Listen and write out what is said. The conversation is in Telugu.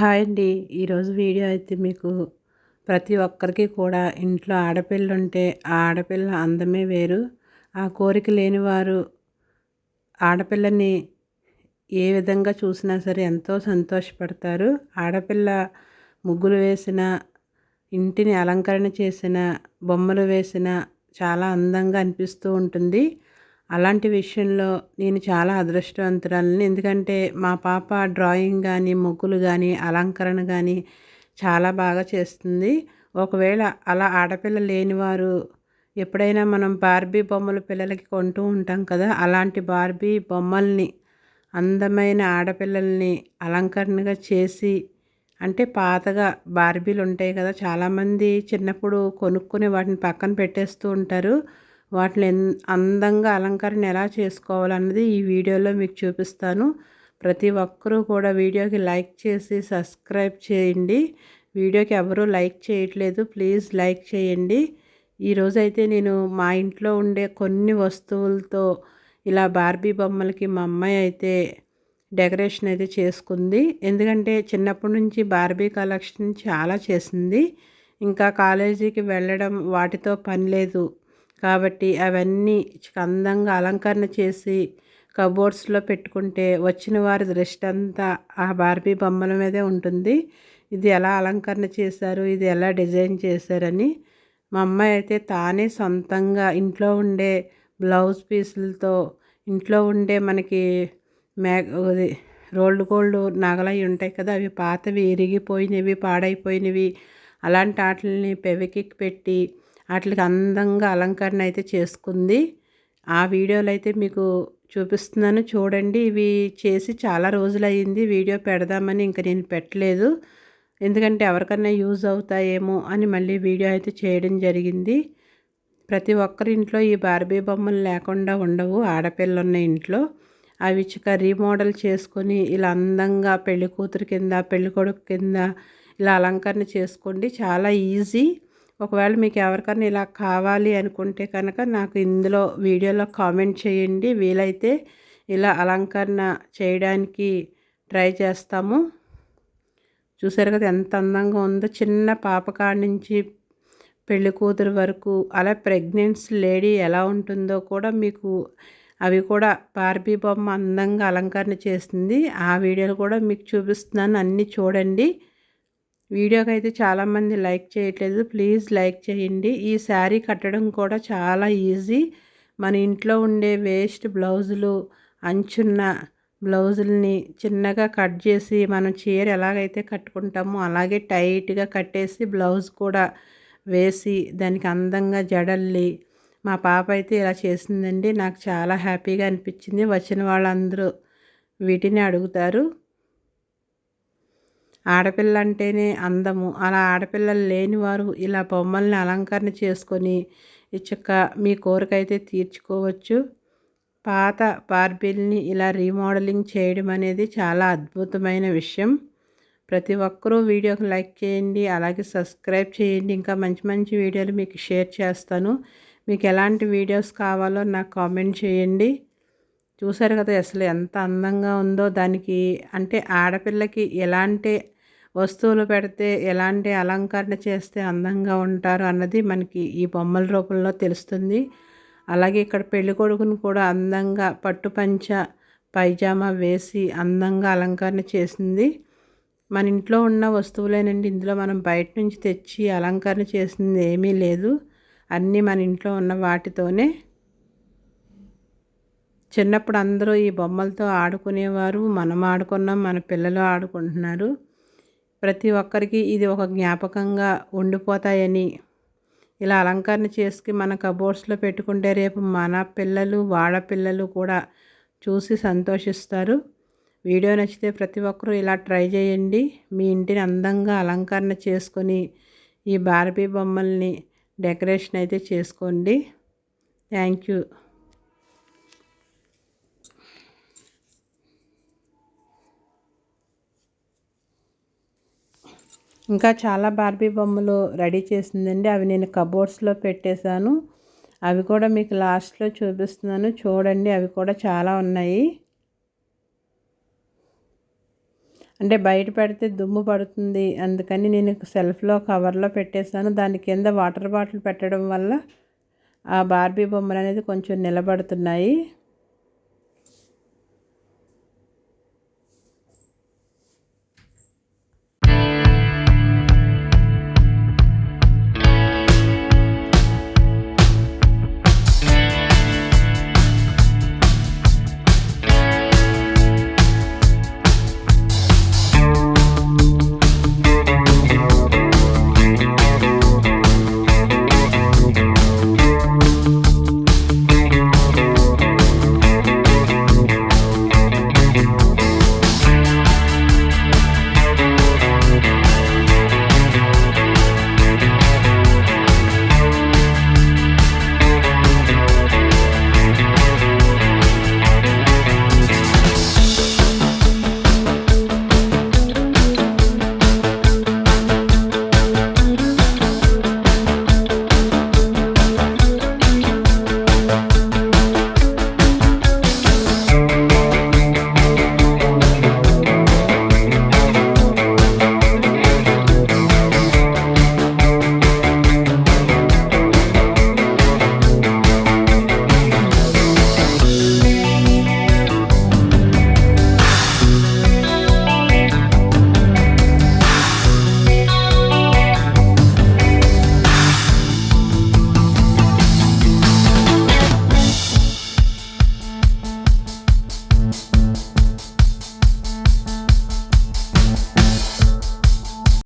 హాయ్ అండి. ఈరోజు వీడియో అయితే మీకు ప్రతి ఒక్కరికి కూడా ఇంట్లో ఆడపిల్ల ఉంటే ఆ ఆడపిల్ల అందమే వేరు. ఆ కోరిక లేని వారు ఆడపిల్లని ఏ విధంగా చూసినా సరే ఎంతో సంతోషపడతారు. ఆడపిల్ల ముగ్గులు వేసిన ఇంటిని అలంకరణ చేసిన బొమ్మలు వేసిన చాలా అందంగా అనిపిస్తూ ఉంటుంది. అలాంటి విషయంలో నేను చాలా అదృష్టవంతురాలని. ఎందుకంటే మా పాప డ్రాయింగ్ కానీ ముగ్గులు కానీ అలంకరణ కానీ చాలా బాగా చేస్తుంది. ఒకవేళ అలా ఆడపిల్ల లేనివారు ఎప్పుడైనా మనం బార్బీ బొమ్మలు పిల్లలకి కొంటూ ఉంటాం కదా అలాంటి బార్బీ బొమ్మల్ని అందమైన ఆడపిల్లల్ని అలంకరణగా చేసి అంటే పాతగా బార్బీలు ఉంటాయి కదా చాలామంది చిన్నప్పుడు కొనుక్కొని వాటిని పక్కన పెట్టేస్తూ ఉంటారు. వాటిని అందంగా అలంకరణ ఎలా చేసుకోవాలన్నది ఈ వీడియోలో మీకు చూపిస్తాను. ప్రతి ఒక్కరూ కూడా వీడియోకి లైక్ చేసి సబ్స్క్రైబ్ చేయండి. వీడియోకి ఎవరూ లైక్ చేయట్లేదు. ప్లీజ్ లైక్ చేయండి. ఈరోజైతే నేను మా ఇంట్లో ఉండే కొన్ని వస్తువులతో ఇలా బార్బీ బొమ్మలకి మా అమ్మాయి అయితే డెకరేషన్ అయితే చేసుకుంది. ఎందుకంటే చిన్నప్పటి నుంచి బార్బీ కలెక్షన్ చాలా చేసింది. ఇంకా కాలేజీకి వెళ్ళడం వాటితో పని లేదు. కాబట్టి అవన్నీ అందంగా అలంకరణ చేసి కబోర్డ్స్లో పెట్టుకుంటే వచ్చిన వారి దృష్టి అంతా ఆ బార్బీ బొమ్మల మీదే ఉంటుంది. ఇది ఎలా అలంకరణ చేశారు? ఇది ఎలా డిజైన్ చేశారని మా అమ్మాయి అయితే తానే సొంతంగా ఇంట్లో ఉండే బ్లౌజ్ పీసులతో ఇంట్లో ఉండే మనకి మ్యా రోల్డ్ గోల్డ్ నగలవి ఉంటాయి కదా అవి పాతవి ఇరిగిపోయినవి పాడైపోయినవి. అలాంటి వాటిని పెవికిక్ పెట్టి వాటికి అందంగా అలంకరణ అయితే చేసుకుంది. ఆ వీడియోలు అయితే మీకు చూపిస్తున్నాను. చూడండి ఇవి చేసి చాలా రోజులు అయింది వీడియో పెడదామని ఇంకా నేను పెట్టలేదు. ఎందుకంటే ఎవరికన్నా యూజ్ అవుతాయేమో అని మళ్ళీ వీడియో అయితే చేయడం జరిగింది. ప్రతి ఒక్కరి ఇంట్లో ఈ బార్బీ బొమ్మలు లేకుండా ఉండవు. ఆడపిల్లలు ఉన్న ఇంట్లో. అవి చిక రీమోడల్ చేసుకొని ఇలా అందంగా పెళ్ళి కూతురు కింద పెళ్ళికొడుకు కింద ఇలా అలంకరణ చేసుకోండి. చాలా ఈజీ. ఒకవేళ మీకు ఎవరికైనా ఇలా కావాలి అనుకుంటే కనుక నాకు ఇందులో వీడియోలో కామెంట్ చేయండి. వీలైతే ఇలా అలంకరణ చేయడానికి ట్రై చేస్తాము. చూసారు కదా ఎంత అందంగా ఉందో. చిన్న పాపకాడ నుంచి పెళ్ళి కూతురు వరకు అలా ప్రెగ్నెన్సీ లేడీ ఎలా ఉంటుందో కూడా మీకు అవి కూడా బార్బీ బొమ్మ అందంగా అలంకరణ చేస్తుంది ఆ వీడియోలు కూడా మీకు చూపిస్తున్నాను. అన్నీ చూడండి. వీడియోకి అయితే చాలామంది లైక్ చేయట్లేదు. ప్లీజ్ లైక్ చేయండి. ఈ శారీ కట్టడం కూడా చాలా ఈజీ. మన ఇంట్లో ఉండే వేస్ట్ బ్లౌజులు అంచున్న బ్లౌజుల్ని చిన్నగా కట్ చేసి మనం చీర ఎలాగైతే కట్టుకుంటామో అలాగే టైట్గా కట్టేసి బ్లౌజ్ కూడా వేసి దానికి అందంగా జడల్లి. మా పాప అయితే ఇలా చేసిందండి. నాకు చాలా హ్యాపీగా అనిపించింది. వచ్చిన వాళ్ళందరూ వీటిని అడుగుతారు. ఆడపిల్ల అంటేనే అందము. అలా ఆడపిల్లలు లేనివారు ఇలా బొమ్మల్ని అలంకరణ చేసుకొని ఇచ్చక మీ కోరిక అయితే తీర్చుకోవచ్చు. పాత బార్బీల్ని ఇలా రీమోడలింగ్ చేయడం అనేది చాలా అద్భుతమైన విషయం. ప్రతి ఒక్కరూ వీడియోకి లైక్ చేయండి అలాగే సబ్స్క్రైబ్ చేయండి. ఇంకా మంచి మంచి వీడియోలు మీకు షేర్ చేస్తాను. మీకు ఎలాంటి వీడియోస్ కావాలో నాకు కామెంట్ చేయండి. చూసారు కదా అసలు ఎంత అందంగా ఉందో దానికి. అంటే ఆడపిల్లకి ఎలాంటి వస్తువులు పెడితే ఎలాంటి అలంకరణ చేస్తే అందంగా ఉంటారు అన్నది మనకి ఈ బొమ్మల రూపంలో తెలుస్తుంది. అలాగే ఇక్కడ పెళ్ళి కొడుకును కూడా అందంగా పట్టుపంచ పైజామా వేసి అందంగా అలంకరణ చేసింది. మన ఇంట్లో ఉన్న వస్తువులేనండి ఇందులో మనం బయట నుంచి తెచ్చి అలంకరణ చేసింది ఏమీ లేదు. అన్నీ మన ఇంట్లో ఉన్న వాటితోనే చిన్నప్పుడు అందరూ ఈ బొమ్మలతో ఆడుకునేవారు. మనం ఆడుకున్నాం మన పిల్లలు ఆడుకుంటున్నారు. ప్రతి ఒక్కరికి ఇది ఒక జ్ఞాపకంగా ఉండిపోతాయని ఇలా అలంకరణ చేసుకుని మన కబోర్డ్స్లో పెట్టుకుంటే రేపు మన పిల్లలు వాళ్ళ పిల్లలు కూడా చూసి సంతోషిస్తారు. వీడియో నచ్చితే ప్రతి ఒక్కరూ ఇలా ట్రై చేయండి. మీ ఇంటిని అందంగా అలంకరణ చేసుకొని ఈ బార్బీ బొమ్మల్ని డెకరేషన్ అయితే చేసుకోండి. Thank you. ఇంకా చాలా బార్బీ బొమ్మలు రెడీ చేసిందండి. అవి నేను కబోర్డ్స్లో పెట్టేశాను. అవి కూడా మీకు లాస్ట్లో చూపిస్తున్నాను. చూడండి అవి కూడా చాలా ఉన్నాయి. అంటే బయట పెడితే దుమ్ము పడుతుంది. అందుకని నేను సెల్ఫ్లో కవర్లో పెట్టేశాను. దాని కింద వాటర్ బాటిల్ పెట్టడం వల్ల ఆ బార్బీ బొమ్మలు అనేది కొంచెం నిలబడుతున్నాయి.